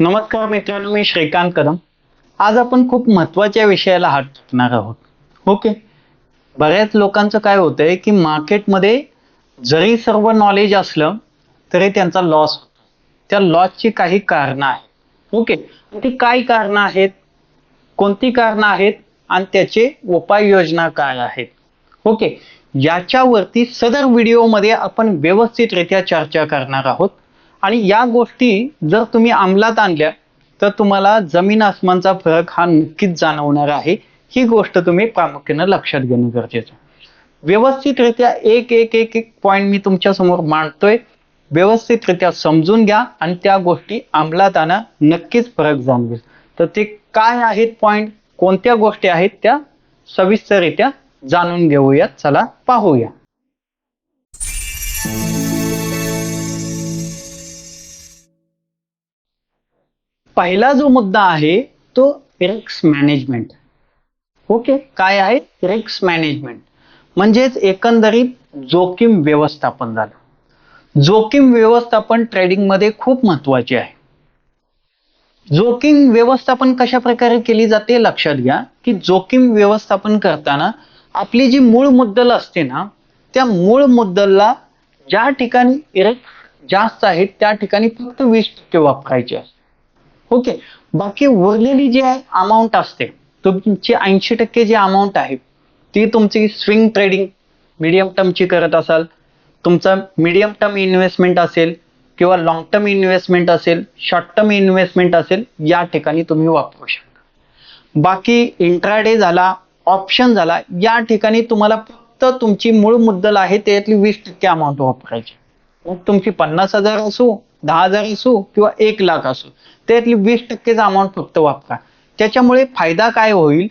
नमस्कार मित्रांनो मी श्रीकांत कदम. आज आपण खूप महत्त्वाच्या विषयाला हात टाकणार आहोत. ओके? बऱ्याच लोकांचं काय होतंय की मार्केटमध्ये जरी सर्व नॉलेज असलं तरी त्यांचा लॉस त्या लॉसची काही कारणं आहेत. ओके? ती काय कारणं आहेत? कोणती कारणं आहेत? आणि त्याचे उपाययोजना काय आहेत? ओके? याच्यावरती सदर व्हिडिओमध्ये आपण व्यवस्थितरित्या चर्चा करणार आहोत. आणि या गोष्टी जर तुम्ही अंमलात आणल्या तर तुम्हाला जमीन आसमानचा फरक हा नक्कीच जाणवणार आहे. ही गोष्ट तुम्ही प्रामुख्याने लक्षात घेणं गरजेचं आहे. व्यवस्थितरित्या एक एक एक एक पॉइंट मी तुमच्यासमोर मांडतोय. व्यवस्थितरित्या समजून घ्या आणि त्या गोष्टी अंमलात आणा नक्कीच फरक जाणवेल. तर ते काय आहेत पॉइंट कोणत्या गोष्टी आहेत त्या? सविस्तररित्या जाणून घेऊयात. चला पाहूया. पहिला जो मुद्दा आहे तो रिक्स मॅनेजमेंट ओके? काय आहे? रिक्स मॅनेजमेंट म्हणजेच एकंदरीत जोखीम व्यवस्थापन झालं. जोखीम व्यवस्थापन ट्रेडिंगमध्ये खूप महत्त्वाचे आहे. जोखीम व्यवस्थापन कशा प्रकारे केली जाते लक्षात घ्या की जोखीम व्यवस्थापन करताना आपली जी मूळ मुद्दल असते ना त्या मूळ मुद्दलला ज्या ठिकाणी रिस्क जास्त आहेत त्या ठिकाणी फक्त वीस टक्के वापरायचे असते ओके. बाकी उरलेली जी आहे अमाऊंट असते. तुमची ऐंशी टक्के जी अमाऊंट आहे ती तुमची स्विंग ट्रेडिंग मिडियम टर्मची करत असाल तुमचा मिडियम टर्म इन्व्हेस्टमेंट असेल किंवा लॉंग टर्म इन्व्हेस्टमेंट असेल शॉर्ट टर्म इन्व्हेस्टमेंट असेल या ठिकाणी तुम्ही वापरू शकता. बाकी इंट्राडे झाला ऑप्शन झाला या ठिकाणी तुम्हाला फक्त तुमची मूळ मुद्दल आहे त्यातली वीस टक्के अमाऊंट वापरायची. मग तुमची पन्नास हजार असो दहा हजार असो किंवा एक लाख असो त्यातली वीस टक्केच अमाऊंट फक्त वापरा. त्याच्यामुळे फायदा काय होईल?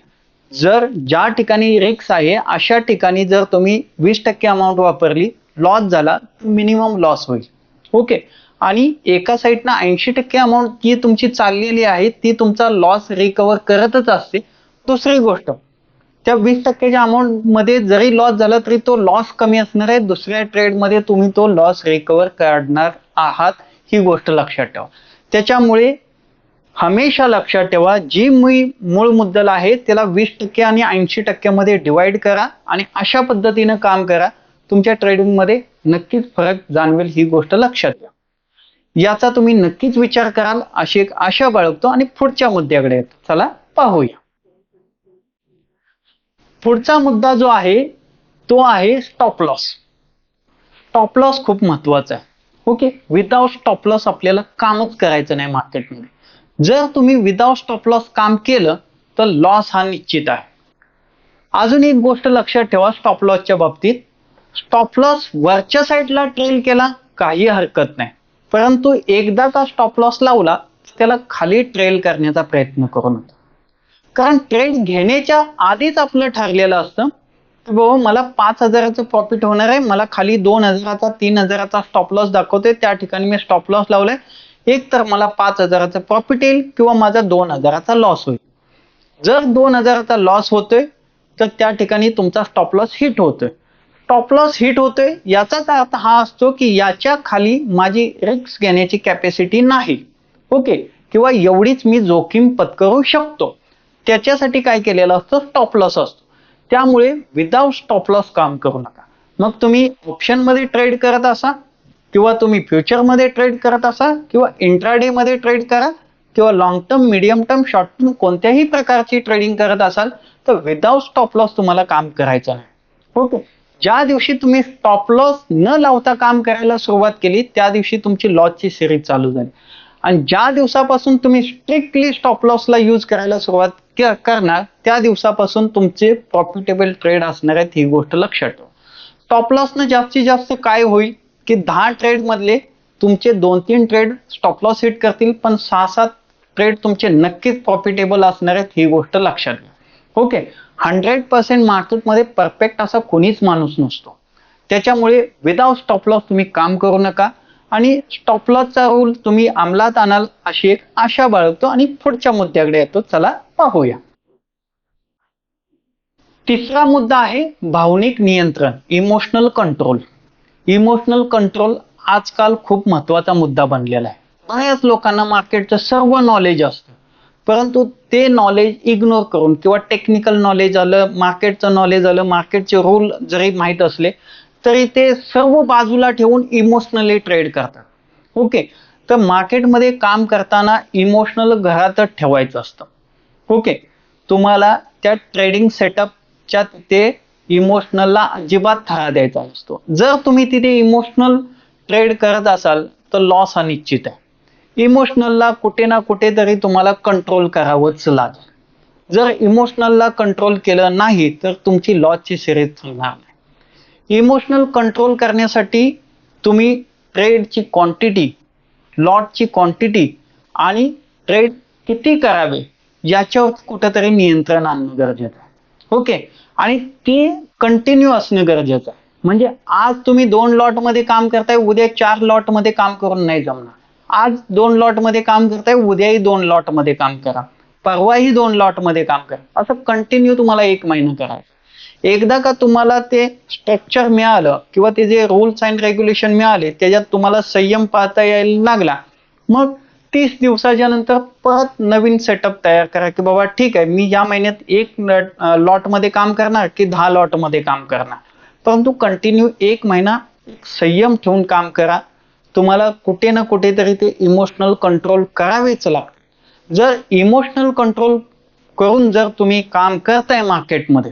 जर ज्या ठिकाणी रिक्स आहे अशा ठिकाणी जर तुम्ही वीस टक्के अमाऊंट वापरली लॉस झाला तर मिनिमम लॉस होईल. ओके आणि एका साईडनं ऐंशी टक्के अमाऊंट जी तुमची चाललेली आहे ती तुमचा लॉस रिकवर करतच असते. दुसरी गोष्ट त्या वीस टक्क्याच्या अमाऊंटमध्ये जरी लॉस झाला तरी तो लॉस कमी असणार आहे. दुसऱ्या ट्रेडमध्ये तुम्ही तो लॉस रिकवर करणार आहात ही गोष्ट लक्षात ठेवा. त्याच्यामुळे हमेशा लक्षात ठेवा जी मी मूळ मुद्दल आहे त्याला वीस टक्के आणि ऐंशी टक्क्यामध्ये डिवाइड करा आणि अशा पद्धतीनं काम करा तुमच्या ट्रेडिंगमध्ये नक्कीच फरक जाणवेल ही गोष्ट लक्षात घ्या याचा तुम्ही नक्कीच विचार कराल अशी एक आशा बाळगतो आणि पुढच्या मुद्द्याकडे येतो. चला पाहूया. पुढचा मुद्दा जो आहे तो आहे स्टॉप लॉस स्टॉप लॉस खूप महत्त्वाचा आहे. ओके? विदाउट स्टॉप लॉस आपल्याला कामच करायचं नाही मार्केटमध्ये जर तुम्ही विदाउट स्टॉप लॉस काम केलं तर लॉस हा निश्चित आहे. अजून एक गोष्ट लक्षात ठेवा स्टॉप लॉसच्या बाबतीत. स्टॉप लॉस वरच्या साईडला ट्रेल केला काही हरकत नाही. परंतु एकदा का स्टॉप लॉस लावला त्याला खाली ट्रेल करण्याचा प्रयत्न करू नका. कारण ट्रेड घेण्याच्या आधीच आपलं ठरलेलं असतं की बाबा मला पाच हजाराचं प्रॉफिट होणार आहे मला खाली दोन हजाराचा तीन हजाराचा स्टॉप लॉस दाखवते त्या ठिकाणी मी स्टॉप लॉस लावलाय एक तर मला पाच हजाराचं प्रॉफिट येईल किंवा माझा दोन हजाराचा लॉस होईल. जर दोन हजाराचा लॉस होतोय तर त्या ठिकाणी तुमचा स्टॉप लॉस हिट होतोय. स्टॉप लॉस हिट होतोय याचाच अर्थ हा असतो की याच्या खाली माझी रिस्क घेण्याची कॅपॅसिटी नाही. ओके किंवा एवढीच मी जोखीम पत्करू शकतो. त्याच्यासाठी काय केलेलं असतं? स्टॉप लॉस असतो. त्यामुळे विदाउट स्टॉप लॉस काम करू नका. मग तुम्ही ऑप्शनमध्ये ट्रेड करत असा किंवा तुम्ही फ्युचरमध्ये ट्रेड करत असाल किंवा इंट्राडेमध्ये ट्रेड करा किंवा long term medium term short term कोणत्याही प्रकारची ट्रेडिंग करत असाल तर विदाउट स्टॉप लॉस तुम्हाला काम करायचं नाही. ओके ज्या दिवशी तुम्ही स्टॉप लॉस न लावता काम करायला सुरुवात केली त्या दिवशी तुमची लॉसची सिरीज चालू झाली. आणि ज्या दिवसापासून तुम्ही स्ट्रिक्टली स्टॉप लॉसला यूज करायला सुरुवात करणार त्या दिवसापासून तुमचे प्रॉफिटेबल ट्रेड असणार आहेत ही गोष्ट लक्षात ठेवा. स्टॉप लॉसनं जास्तीत जास्त काय होईल? की दहा ट्रेड मधले तुमचे दोन तीन ट्रेड स्टॉप लॉस हिट करतील पण सहा सात ट्रेड तुमचे नक्कीच प्रॉफिटेबल असणार आहेत ही गोष्ट लक्षात घ्या. ओके हंड्रेड पर्सेंट मार्केटमध्ये परफेक्ट असा कोणीच माणूस नसतो. त्याच्यामुळे विदाउट स्टॉप लॉस तुम्ही काम करू नका आणि स्टॉप लॉसचा रूल तुम्ही अंमलात आणाल अशी एक आशा बाळगतो आणि पुढच्या मुद्द्याकडे येतो. चला पाहूया. तिसरा मुद्दा आहे भावनिक नियंत्रण इमोशनल कंट्रोल इमोशनल कंट्रोल आजकाल खूप महत्त्वाचा मुद्दा बनलेला आहे. बऱ्याच लोकांना मार्केटचं सर्व नॉलेज असतं. परंतु ते नॉलेज इग्नोर करून किंवा टेक्निकल नॉलेज आलं मार्केटचं नॉलेज आलं मार्केटचे रूल जरी माहीत असले तरी ते सर्व बाजूला ठेवून इमोशनली ट्रेड करतात. ओके तर मार्केटमध्ये काम करताना इमोशनल घरातच ठेवायचं असतं. ओके तुम्हाला त्या ट्रेडिंग सेटअपच्या ते इमोशनलला अजिबात थळा द्यायचा असतो जर तुम्ही तिथे इमोशनल ट्रेड करत असाल तर लॉस हा निश्चित आहे. इमोशनलला कुठे ना कुठेतरी तुम्हाला कंट्रोल करावंच लागेल. जर इमोशनलला कंट्रोल केलं नाही तर तुमची लॉसची सिरीज चालणार नाही. इमोशनल कंट्रोल करण्यासाठी तुम्ही ट्रेडची क्वांटिटी लॉटची क्वांटिटी आणि ट्रेड किती करावे याच्यावर कुठेतरी नियंत्रण आणणं गरजेचं आहे. ओके आणि ते कंटिन्यू असणं गरजेचं आहे. म्हणजे आज तुम्ही दोन लॉटमध्ये काम करताय उद्या चार लॉटमध्ये काम करून नाही जमणार. आज दोन लॉटमध्ये काम करताय उद्याही दोन लॉटमध्ये काम करा. परवाही दोन लॉटमध्ये काम करा. असं कंटिन्यू तुम्हाला एक महिना करायचं. एकदा का तुम्हाला ते स्ट्रक्चर मिळालं किंवा ते जे रूल्स अँड रेग्युलेशन मिळाले त्याच्यात तुम्हाला संयम पाहता यायला लागला मग तीस दिवसाच्या नंतर परत नवीन सेटअप तयार करा की बाबा ठीक आहे मी या महिन्यात एक लॉटमध्ये काम करणार की दहा लॉटमध्ये काम करणार? परंतु कंटिन्यू एक महिना संयम ठेवून काम करा. तुम्हाला कुठे ना कुठेतरी ते इमोशनल कंट्रोल करावेच लागते जर इमोशनल कंट्रोल करून जर तुम्ही काम करताय मार्केटमध्ये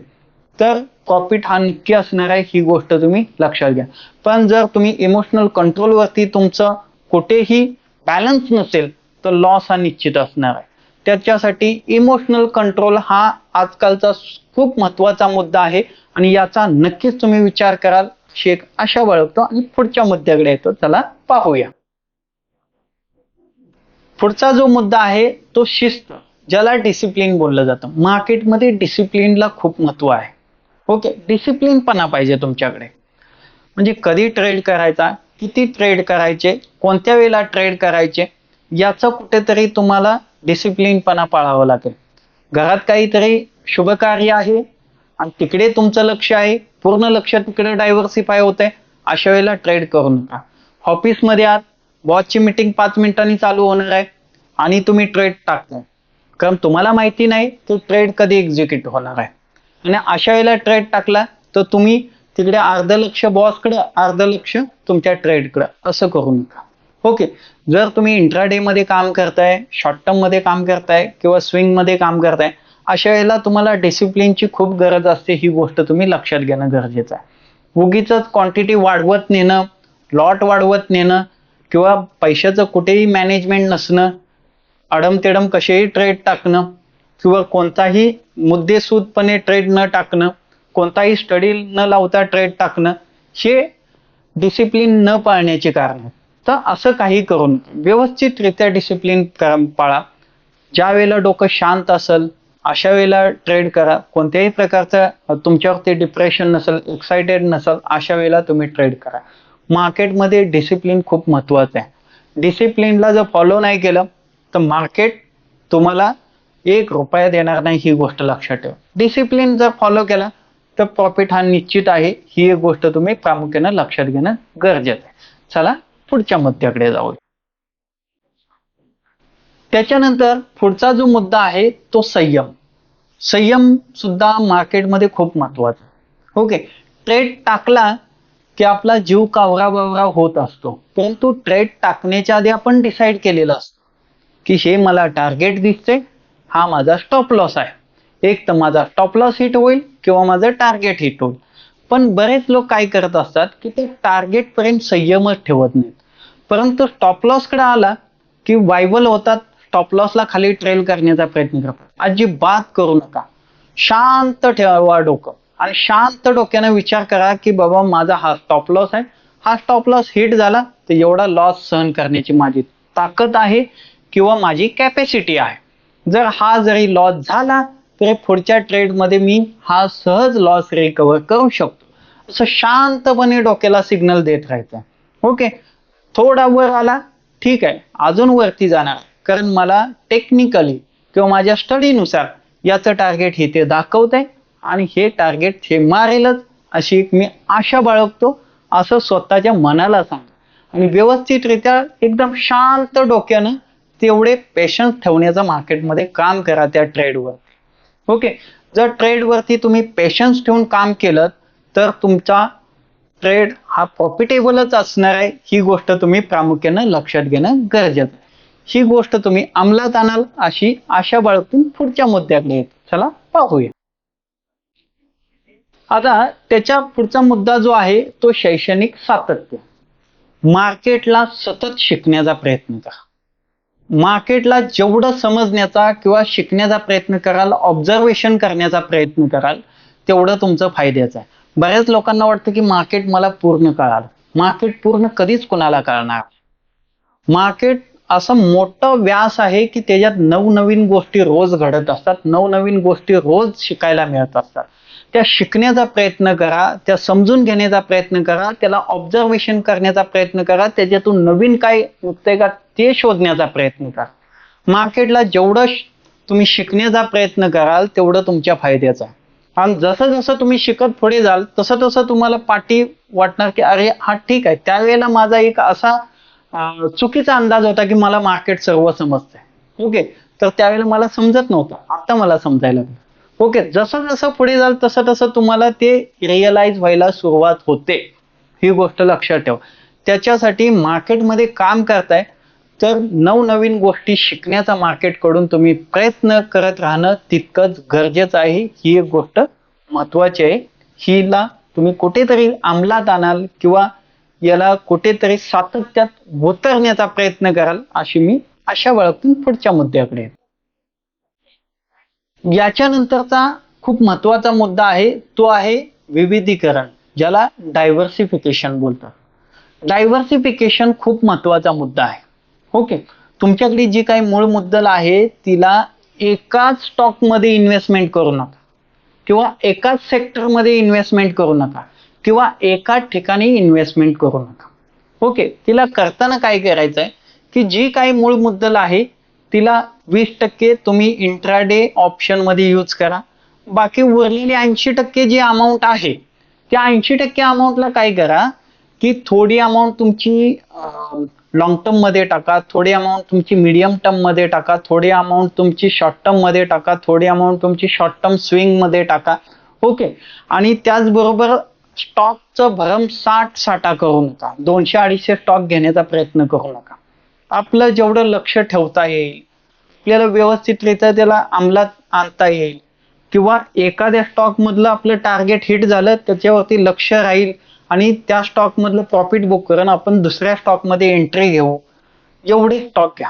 तर प्रॉफिट हा नक्की असणार आहे ही गोष्ट तुम्ही लक्षात घ्या. पण जर तुम्ही इमोशनल कंट्रोलवरती तुमचं कुठेही बॅलन्स नसेल तर लॉस हा निश्चित असणार आहे. त्याच्यासाठी इमोशनल कंट्रोल हा आजकालचा खूप महत्त्वाचा मुद्दा आहे. आणि याचा नक्कीच तुम्ही विचार कराल शेख अशा आशा बाळगतो आणि पुढच्या मुद्द्याकडे येतो. चला पाहूया. पुढचा जो मुद्दा आहे तो शिस्त ज्याला डिसिप्लिन बोललं जातं. मार्केटमध्ये डिसिप्लिनला खूप महत्त्व आहे. ओके? डिसिप्लिनपणा पाहिजे तुमच्याकडे. म्हणजे कधी ट्रेड करायचा? किती ट्रेड करायचे कोणत्या वेळेला ट्रेड करायचे याचं कुठेतरी तुम्हाला डिसिप्लिनपणा पाळावं लागेल. घरात काहीतरी शुभ कार्य आहे आणि तिकडे तुमचं लक्ष आहे पूर्ण लक्ष तिकडे डायव्हर्सिफाय होतंय अशा वेळेला ट्रेड करू नका. ऑफिसमध्ये आत बॉसची मीटिंग पाच मिनिटांनी चालू होणार आहे आणि तुम्ही ट्रेड टाकताय. कारण तुम्हाला माहिती नाही तो ट्रेड कधी एक्झिक्यूट होणार आहे. आणि अशा वेळेला ट्रेड टाकला तर तुम्ही तिकडे अर्ध लक्ष बॉसकडे अर्ध लक्ष तुमच्या ट्रेडकडे. असं करू नका. ओके. जर तुम्ही इंट्राडे मध्ये काम करताय शॉर्ट टर्ममध्ये काम करताय किंवा स्विंगमध्ये काम करताय अशा वेळेला तुम्हाला डिसिप्लिनची खूप गरज असते ही गोष्ट तुम्ही लक्षात घेणं गरजेचं आहे. उगीच क्वांटिटी वाढवत नेणं लॉट वाढवत नेणं किंवा पैशाचं कुठेही मॅनेजमेंट नसणं अडमतेडम कसेही ट्रेड टाकणं किंवा कोणताही मुद्देसूदपणे ट्रेड न टाकणं कोणताही स्टडी न लावता ट्रेड टाकणं हे डिसिप्लिन न पाळण्याचे कारण. आहे तर असं काही करून व्यवस्थितरित्या डिसिप्लिन पाळा. ज्या वेळेला डोकं शांत असेल अशा वेळेला ट्रेड करा. कोणत्याही प्रकारचं तुमच्यावरती डिप्रेशन नसेल एक्सायटेड नसेल अशा वेळेला तुम्ही ट्रेड करा. मार्केटमध्ये डिसिप्लिन खूप महत्वाचं आहे. डिसिप्लिनला जर फॉलो नाही केलं तर मार्केट तुम्हाला एक रुपया देणार नाही ही गोष्ट लक्षात ठेवा. डिसिप्लिन जर फॉलो केला तर प्रॉफिट हा निश्चित आहे ही एक गोष्ट तुम्ही प्रामुख्यानं लक्षात घेणं गरजेचं आहे. चला पुढच्या मुद्द्याकडे जाऊ त्याच्यानंतर पुढचा जो मुद्दा आहे तो संयम. संयम सुद्धा मार्केटमध्ये खूप महत्त्वाचा ओके ट्रेड टाकला की आपला जीव कावरा बावरा होत असतो. परंतु ट्रेड टाकण्याच्या आधी आपण डिसाईड केलेलं असतो की हे मला टार्गेट दिसते हा माझा स्टॉप लॉस आहे. एक तर माझा टॉपलॉस लॉस हिट होईल किंवा माझं टार्गेट हिट होईल. पण बरेच लोक काय करत असतात की ते टार्गेट पर्यंत संयमच ठेवत नाहीत. परंतु स्टॉपकडे आला की वायबल होतात टॉपलॉसला खाली ट्रेल करण्याचा प्रयत्न करतात. अजिबात करू नका. शांत ठेवा डोकं. आणि शांत डोक्याने विचार करा की बाबा माझा हा स्टॉप लॉस आहे. हा स्टॉप लॉस हिट झाला तर एवढा लॉस सहन करण्याची माझी ताकद आहे किंवा माझी कॅपॅसिटी आहे. जर हा जरी लॉस झाला तर पुढच्या ट्रेडमध्ये मी हा सहज लॉस रिकवर करू शकतो. असं शांतपणे डोक्याला सिग्नल देत राहायचं. ओके थोडा वर आला ठीक आहे. अजून वरती जाणार. कारण मला टेक्निकली किंवा माझ्या स्टडीनुसार याचं टार्गेट हे ते दाखवत आहे आणि हे टार्गेट हे मारेलच अशी एक मी आशा बाळगतो. असं स्वतःच्या मनाला सांग आणि व्यवस्थितरित्या एकदम शांत डोक्यानं तेवढे पेशन्स ठेवण्याचं मार्केटमध्ये काम करा त्या ट्रेडवर ओके. जर ट्रेडवरती तुम्ही पेशन्स ठेवून काम केलं तर तुमचा ट्रेड हा प्रॉफिटेबलच असणार आहे. ही गोष्ट तुम्ही प्रामुख्यानं लक्षात घेणं गरजेचं ही गोष्ट तुम्ही अंमलात आणाल अशी आशा बाळगून पुढच्या मुद्द्याकडे येत. चला पाहूया. आता त्याच्या पुढचा मुद्दा जो आहे तो शैक्षणिक सातत्य. मार्केटला सतत शिकण्याचा प्रयत्न करा. मार्केटला जेवढं समजण्याचा किंवा शिकण्याचा प्रयत्न कराल ऑब्झर्वेशन करण्याचा प्रयत्न कराल तेवढं तुमचं फायद्याचं आहे. बऱ्याच लोकांना वाटतं की मार्केट मला पूर्ण कळाल. मार्केट पूर्ण कधीच कोणाला कळणार मार्केट असं मोठं व्यास आहे की त्याच्यात नवनवीन गोष्टी रोज घडत असतात नवनवीन गोष्टी रोज शिकायला मिळत असतात. त्या शिकण्याचा प्रयत्न करा त्या समजून घेण्याचा प्रयत्न करा त्याला ऑब्झर्वेशन करण्याचा प्रयत्न करा त्याच्यातून नवीन काय निघतंय का ते शोधण्याचा प्रयत्न करा. मार्केटला जेवढं श- तुम्ही शिकण्याचा प्रयत्न कराल तेवढं तुमच्या फायद्याचा. आहे आणि जसं जसं तुम्ही शिकत पुढे जाल तसं तसं तुम्हाला पाठी वाटणार की अरे हा ठीक आहे. त्यावेळेला माझा एक असा चुकीचा अंदाज होता की मला मार्केट सर्व समजतंय. ओके? तर त्यावेळेला मला समजत नव्हतं. आता मला समजायला लागलं. ओके? जसं जसं पुढे जाल तसं तसं तुम्हाला ते रिअलाइज व्हायला सुरुवात होते. ही गोष्ट लक्षात ठेवा. त्याच्यासाठी मार्केटमध्ये काम करताय तर नवनवीन गोष्टी शिकण्याचा मार्केटकडून तुम्ही प्रयत्न करत राहणं तितकंच गरजेचं आहे. ही एक गोष्ट महत्वाची आहे. हिला तुम्ही कुठेतरी अंमलात आणाल किंवा याला कुठेतरी सातत्यात उतरण्याचा प्रयत्न कराल अशी मी आशा वळखून पुढच्या मुद्द्याकडे. याच्यानंतरचा खूप महत्त्वाचा मुद्दा आहे तो आहे विविधीकरण ज्याला डायव्हर्सिफिकेशन बोलतात. डायव्हर्सिफिकेशन खूप महत्त्वाचा मुद्दा आहे. ओके. तुमच्याकडे जी काही मूळ मुद्दल आहे तिला एकाच स्टॉकमध्ये इन्व्हेस्टमेंट करू नका. किंवा एकाच सेक्टरमध्ये इन्व्हेस्टमेंट करू नका. किंवा एकाच ठिकाणी इन्व्हेस्टमेंट करू नका. ओके. तिला करताना काय करायचं आहे की जी काही मूळ मुद्दल आहे तिला वीस टक्के तुम्ही इंट्राडे ऑप्शनमध्ये यूज करा. बाकी उरलेली ऐंशी टक्के जी अमाऊंट आहे त्या ऐंशी टक्के अमाऊंटला काय करा की थोडी अमाऊंट तुमची लॉंग टर्ममध्ये टाका थोडी अमाऊंट तुमची मिडियम टर्ममध्ये टाका थोडी अमाऊंट तुमची शॉर्ट टर्ममध्ये टाका थोडी अमाऊंट तुमची शॉर्ट टर्म स्विंगमध्ये टाका. ओके आणि त्याचबरोबर स्टॉकचं भरमसाठ साठा करू नका. दोनशे अडीचशे स्टॉक घेण्याचा प्रयत्न करू नका. आपलं जेवढं लक्ष ठेवता येईल आपल्याला व्यवस्थितरित्या त्याला अंमलात आणता येईल किंवा एखाद्या स्टॉक मधलं आपलं टार्गेट हिट झालं त्याच्यावरती लक्ष राहील आणि त्या स्टॉक मधलं प्रॉफिट बुक करून आपण दुसऱ्या स्टॉकमध्ये एंट्री घेऊ. एवढे स्टॉक घ्या.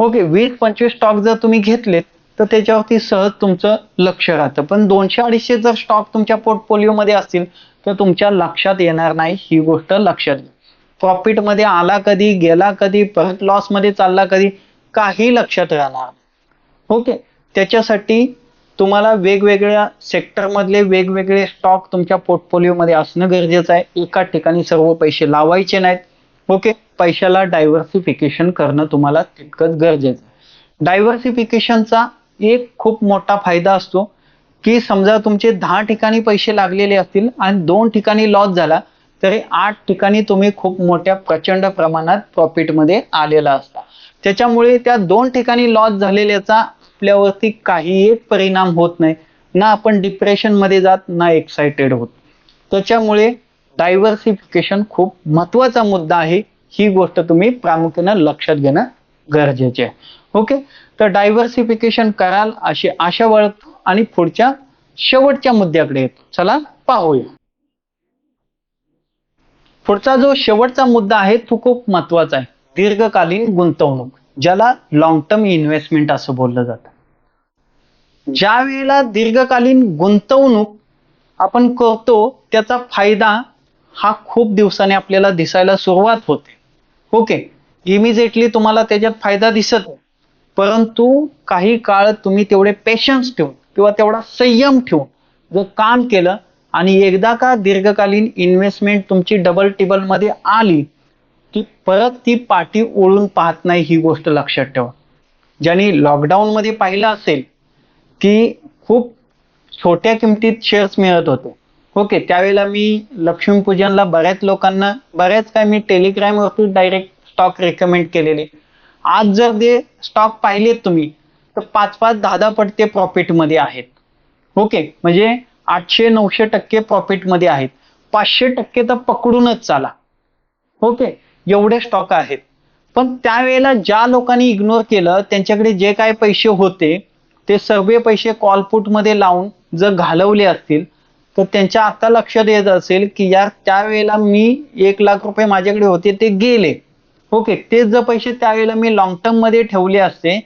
ओके वीस पंचवीस स्टॉक जर तुम्ही घेतलेत तर त्याच्यावरती सहज तुमचं लक्ष राहतं. पण दोनशे अडीचशे जर स्टॉक तुमच्या पोर्टफोलिओमध्ये असतील तर तुमच्या लक्षात येणार नाही ही गोष्ट लक्षात घ्या. प्रॉफिटमध्ये आला कधी गेला कधी परत लॉसमध्ये चालला कधी काही लक्षात राहणार ओके त्याच्यासाठी तुम्हाला वेगवेगळ्या सेक्टरमधले वेगवेगळे स्टॉक तुमच्या पोर्टफोलिओमध्ये असणं गरजेचं आहे. एका ठिकाणी सर्व पैसे लावायचे नाहीत. ओके पैशाला डायव्हर्सिफिकेशन करणं तुम्हाला तितकंच गरजेचं आहे. डायव्हर्सिफिकेशनचा एक खूप मोठा फायदा असतो की समजा तुमचे दहा ठिकाणी पैसे लागलेले असतील आणि दोन ठिकाणी लॉस झाला तरी आठ ठिकाणी तुम्ही खूप मोठ्या प्रचंड प्रमाणात प्रॉफिटमध्ये आलेला असता. त्याच्यामुळे त्या दोन ठिकाणी लॉस झालेल्याचा आपल्यावरती काही एक परिणाम होत नाही. ना आपण डिप्रेशनमध्ये जात ना एक्सायटेड होत. त्याच्यामुळे डायव्हर्सिफिकेशन खूप महत्त्वाचा मुद्दा आहे. ही गोष्ट तुम्ही प्रामुख्यानं लक्षात घेणं गरजेचे आहे. ओके? तर डायव्हर्सिफिकेशन कराल अशी आशा बाळगतो आणि पुढच्या शेवटच्या मुद्द्याकडे येतो. चला पाहूया. पुढचा जो शेवटचा मुद्दा आहे तो खूप महत्त्वाचा आहे. दीर्घकालीन गुंतवणूक. ज्याला लॉंग टर्म इन्व्हेस्टमेंट असं बोललं जातं. ज्या वेळेला दीर्घकालीन गुंतवणूक आपण करतो त्याचा फायदा हा खूप दिवसाने आपल्याला दिसायला सुरुवात होते. ओके इमिजिएटली तुम्हाला त्याच्यात फायदा दिसत परंतु काही काळ तुम्ही तेवढे पेशन्स ठेवून किंवा तेवढा संयम ठेवून जर काम केलं आणि एकदा का दीर्घकालीन इन्व्हेस्टमेंट तुमची डबल टिबलमध्ये आली की परत ती पाठी ओळून पाहत नाही ही गोष्ट लक्षात ठेवा. ज्यांनी लॉकडाऊन मध्ये पाहिलं असेल की खूप छोट्या किमतीत शेअर्स मिळत होते. ओके त्यावेळेला मी लक्ष्मीपूजनला बऱ्याच लोकांना बऱ्याच काय मी टेलिग्रामवरती डायरेक्ट स्टॉक रेकमेंड केलेले. आज जर ते स्टॉक पाहिलेत तुम्ही तर पाच पाच दहा दहा पट ते प्रॉफिटमध्ये मध्ये आहेत. ओके म्हणजे आठशे नऊशे टक्के प्रॉफिटमध्ये मध्ये आहेत. पाचशे टक्के तर पकडूनच चाला. ओके एवढे स्टॉक आहेत. पण त्यावेळेला ज्या लोकांनी इग्नोर केलं त्यांच्याकडे जे काय पैसे होते ते सर्व पैसे कॉलपुटमध्ये लावून जर घालवले असतील तर त्यांच्या आता लक्षात येत असेल की यार त्यावेळेला मी एक लाख रुपये माझ्याकडे होते ते गेले. ओके तेच जर पैसे त्यावेळेला मी लॉंग टर्ममध्ये ठेवले असते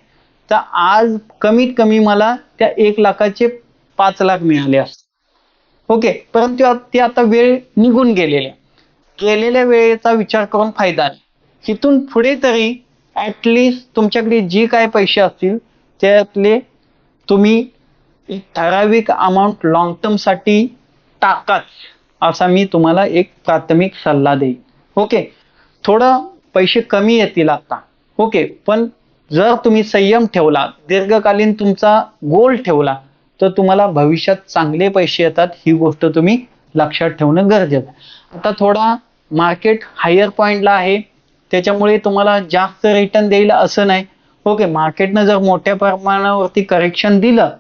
तर आज कमीत कमी मला त्या एक लाखाचे पाच लाख मिळाले असते. ओके परंतु ते आता वेळ निघून गेलेले. गेलेल्या वेळेचा विचार करून फायदा नाही तिथून पुढे तरी ऍटलीस्ट तुमच्याकडे जी काय पैसे असतील त्यातले तुम्ही ठराविक अमाऊंट लॉंग टर्मसाठी टाकाच असा मी तुम्हाला एक प्राथमिक सल्ला देईन. ओके थोडं पैसे कमी येतील आता. ओके पण जर तुम्ही संयम ठेवला दीर्घकालीन तुमचा गोल ठेवला तर तुम्हाला भविष्यात चांगले पैसे येतात ही गोष्ट तुम्ही लक्षात ठेवणं गरजेचं आहे. आता थोडा मार्केट हायर पॉइंटला आहे. त्याच्यामुळे तुम्हाला जास्त रिटर्न देईल असं नाही. ओके मार्केटनं जर मोठ्या प्रमाणावरती करेक्शन दिलं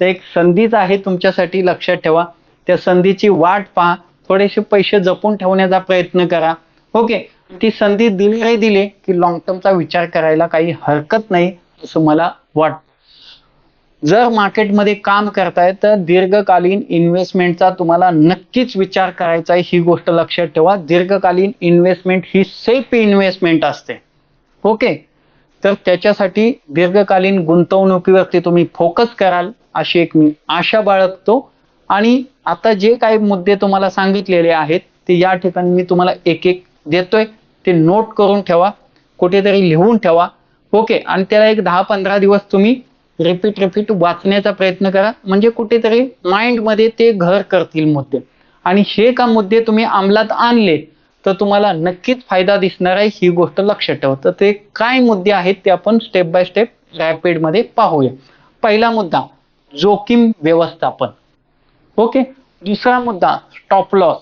तर एक संधीच आहे तुमच्यासाठी लक्षात ठेवा. त्या संधीची वाट पहा. थोडेसे पैसे जपून ठेवण्याचा प्रयत्न करा. ओके ती संधी दिली रे दिली की लॉंग टर्मचा विचार करायला काही हरकत नाही असं मला वाटतं. जर मार्केटमध्ये काम करताय तर दीर्घकालीन इन्व्हेस्टमेंटचा तुम्हाला नक्कीच विचार करायचा आहे. ही गोष्ट लक्षात ठेवा. दीर्घकालीन इन्व्हेस्टमेंट ही सेफ इन्व्हेस्टमेंट असते. ओके? तर त्याच्यासाठी दीर्घकालीन गुंतवणुकीवरती तुम्ही फोकस कराल अशी एक मी आशा बाळगतो. आणि आता जे काही मुद्दे तुम्हाला सांगितलेले आहेत ते या ठिकाणी मी तुम्हाला एक एक देतोय. ते नोट करून ठेवा. कुठेतरी लिहून ठेवा. ओके? आणि त्याला एक दहा पंधरा दिवस तुम्ही रिपीट रिपीट वाचण्याचा प्रयत्न करा. म्हणजे कुठेतरी माइंडमध्ये ते घर करतील मुद्दे. आणि हे का मुद्दे तुम्ही अंमलात आणले तर तुम्हाला नक्कीच फायदा दिसणार आहे ही गोष्ट लक्षात ठेवा. तर ते काय मुद्दे आहेत ते आपण स्टेप बाय स्टेप रॅपिडमध्ये पाहूया. पहिला मुद्दा जोखीम व्यवस्थापन. ओके दुसरा मुद्दा स्टॉप लॉस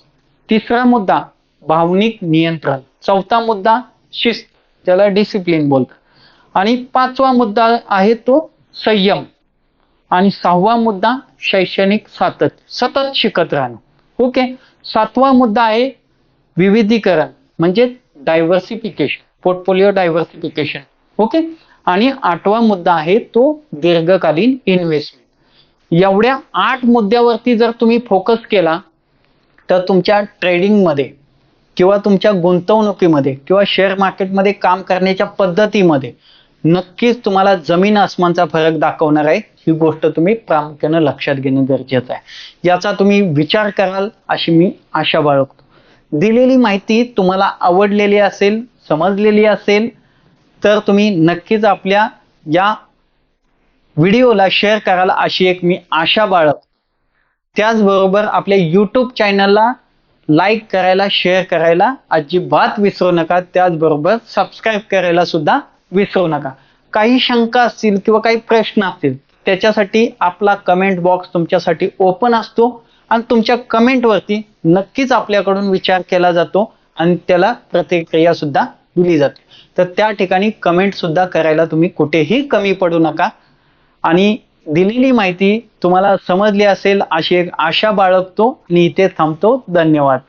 तिसरा मुद्दा भावनिक नियंत्रण. चौथा मुद्दा शिस्त. त्याला डिसिप्लिन बोलतात. आणि पाचवा मुद्दा आहे तो संयम. आणि सहावा मुद्दा शैक्षणिक सातत्य. सतत शिकत राहणं. ओके? सातवा मुद्दा आहे विविधीकरण म्हणजे डायव्हर्सिफिकेशन पोर्टफोलिओ डायव्हर्सिफिकेशन ओके? आणि आठवा मुद्दा आहे तो दीर्घकालीन इन्व्हेस्टमेंट एवढ्या आठ मुद्द्यावरती जर तुम्ही फोकस केला तर तुमच्या ट्रेडिंगमध्ये किंवा तुमच्या गुंतवणुकीमध्ये किंवा शेअर मार्केटमध्ये काम करण्याच्या पद्धतीमध्ये नक्कीच तुम्हाला जमीन आसमानचा फरक दाखवणार आहे. ही गोष्ट तुम्ही प्रामुख्यानं लक्षात घेणं गरजेचं आहे. याचा तुम्ही विचार कराल अशी मी आशा बाळगतो. दिलेली माहिती तुम्हाला आवडलेली असेल समजलेली असेल तर तुम्ही नक्कीच आपल्या या व्हिडिओला शेअर कराल अशी एक मी आशा बाळगतो. त्याचबरोबर आपल्या युट्यूब चॅनलला लाईक करायला शेअर करायला अजिबात विसरू नका. त्याचबरोबर सबस्क्राईब करायला सुद्धा विसरू नका. काही शंका असतील किंवा काही प्रश्न असतील त्याच्यासाठी आपला कमेंट बॉक्स तुमच्यासाठी ओपन असतो आणि तुमच्या कमेंटवरती नक्कीच आपल्याकडून विचार केला जातो आणि त्याला प्रतिक्रिया सुद्धा दिली जाते. तर त्या ठिकाणी कमेंट सुद्धा करायला तुम्ही कुठेही कमी पडू नका. आणि दिलेली माहिती तुम्हाला समजली असेल अशी एक आशा बाळगतो. आणि इथे थांबतो. धन्यवाद.